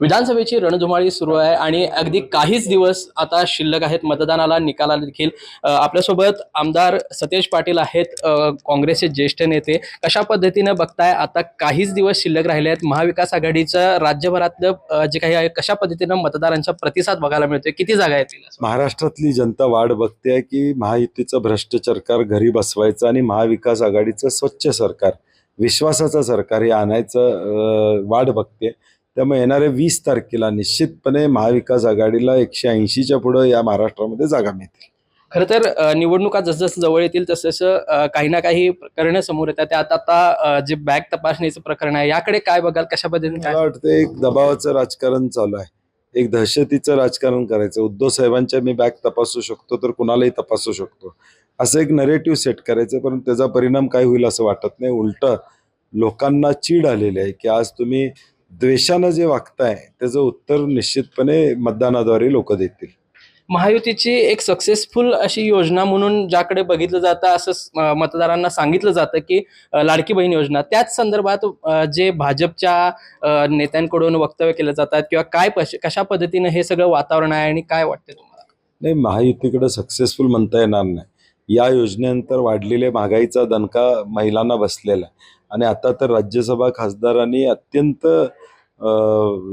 विधानसभेची रणधुमाळी सुरू आहे आणि अगदी काहीच दिवस आता शिल्लक आहेत. मतदानाला निकाला देखील आपल्यासोबत आमदार सतेज पाटील आहेत काँग्रेसचे ज्येष्ठ नेते. कशा पद्धतीनं बघताय आता काहीच दिवस शिल्लक राहिले आहेत? महाविकास आघाडीचं राज्यभरातलं जे काही आहे कशा पद्धतीनं मतदारांचा प्रतिसाद बघायला मिळतोय? किती जागा येतील महाराष्ट्रातली जनता वाट बघते की महायुतीचं भ्रष्ट सरकार घरी बसवायचं आणि महाविकास आघाडीचं स्वच्छ सरकार विश्वासाचं सरकार हे आणायचं वाढ वाट बघते त्यामुळे येणाऱ्या वीस तारखेला निश्चितपणे महाविकास आघाडीला एकशे ऐंशीच्या पुढं या महाराष्ट्रामध्ये जागा मिळतील. खरं तर निवडणुका जसजसं जवळ येतील तसं काही ना काही प्रकरणं समोर येतात. त्यात आता जे बॅग तपासणीचं प्रकरण आहे याकडे काय बघाल? कशा पद्धतीने काय? मला वाटतं एक दबावाचं राजकारण चालू आहे. एक दहशतीचं राजकारण करायचं. उद्धव साहेबांच्या मी बॅग तपासू शकतो तर कुणालाही तपासू शकतो. असं एक नरेटिव्ह सेट करायचं पण त्याचा परिणाम काय होईल असं वाटत नाही. उलट लोकांना चीड आलेली आहे की आज तुम्ही द्वेषानं जे वागताय त्याचं उत्तर निश्चितपणे मतदानाद्वारे लोक देतील. महायुतीची एक सक्सेसफुल अशी योजना म्हणून ज्याकडे बघितलं जातं असं मतदारांना सांगितलं जातं की लाडकी बहीण योजना. त्याच संदर्भात जे भाजपच्या नेत्यांकडून वक्तव्य केलं जातात किंवा काय कशा पद्धतीनं हे सगळं वातावरण आहे आणि काय वाटतं तुम्हाला? नाही महायुतीकडे सक्सेसफुल म्हणता येणार नाही. या योजनेनंतर वाढलेले महागाईचा दणका महिलांना बसलेला आहे. आणि आता तर राज्यसभा खासदारांनी अत्यंत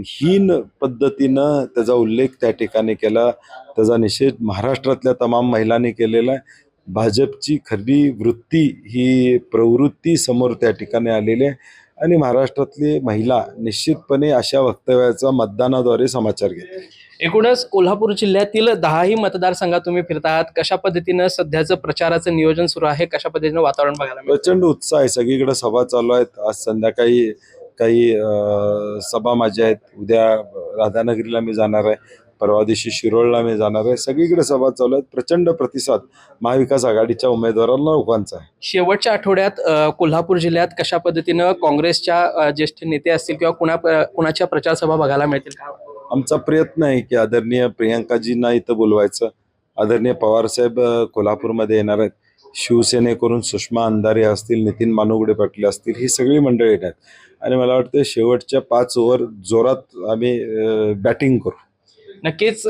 हीन पद्धतीनं त्याचा उल्लेख त्या ठिकाणी केला. त्याचा निषेध महाराष्ट्रातल्या तमाम महिलांनी केलेला आहे. भाजपची खरी वृत्ती ही प्रवृत्ती समोर त्या ठिकाणी आलेली आहे. आणि महाराष्ट्रातली महिला निश्चितपणे अशा वक्तव्याचा मतदानाद्वारे समाचार घेते. एकूणच कोल्हापूर जिल्ह्यातील दहाही मतदारसंघात तुम्ही फिरता आहात कशा पद्धतीनं सध्याचं प्रचाराचं नियोजन सुरू आहे? कशा पद्धतीनं वातावरण बघायला प्रचंड उत्साह आहे. सगळीकडे सभा चालू आहेत. आज संध्याकाळी काही सभा माझ्या आहेत. उद्या राधानगरीला मी जाणार आहे. परवा दिवशी शिरोळला मी जाणार आहे. सगळीकडे सभा चालू आहेत. प्रचंड प्रतिसाद महाविकास आघाडीच्या उमेदवारांना लोकांचा आहे. शेवटच्या आठवड्यात कोल्हापूर जिल्ह्यात कशा पद्धतीनं काँग्रेसच्या ज्येष्ठ नेते असतील किंवा कुणा कुणाच्या प्रचार सभा बघायला मिळतील? का आमचा प्रयत्न आहे की आदरणीय प्रियंकाजींना इथं बोलवायचं. आदरणीय पवारसाहेब कोल्हापूरमध्ये येणार आहेत. शिवसेनेकडून सुषमा अंधारे असतील नितीन मानुगडे पाटील असतील ही सगळी मंडळी आहेत. आणि मला वाटतं शेवटच्या पाच ओव्हर जोरात आम्ही बॅटिंग करू. नक्कीच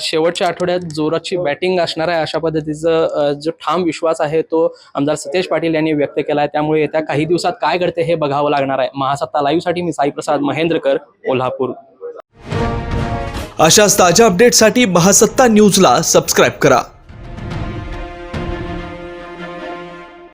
शेवटच्या आठवड्यात जोराची बॅटिंग असणार आहे अशा पद्धतीचं जो ठाम विश्वास आहे तो आमदार सतेज पाटील यांनी व्यक्त केला आहे त्यामुळे येत्या काही दिवसात काय घडते हे बघावं लागणार आहे. महासत्ता लाईव्हसाठी मी साईप्रसाद महेंद्रकर कोल्हापूर. अशाच ताज्या अपडेटसाठी महासत्ता न्यूजला सबस्क्राईब करा.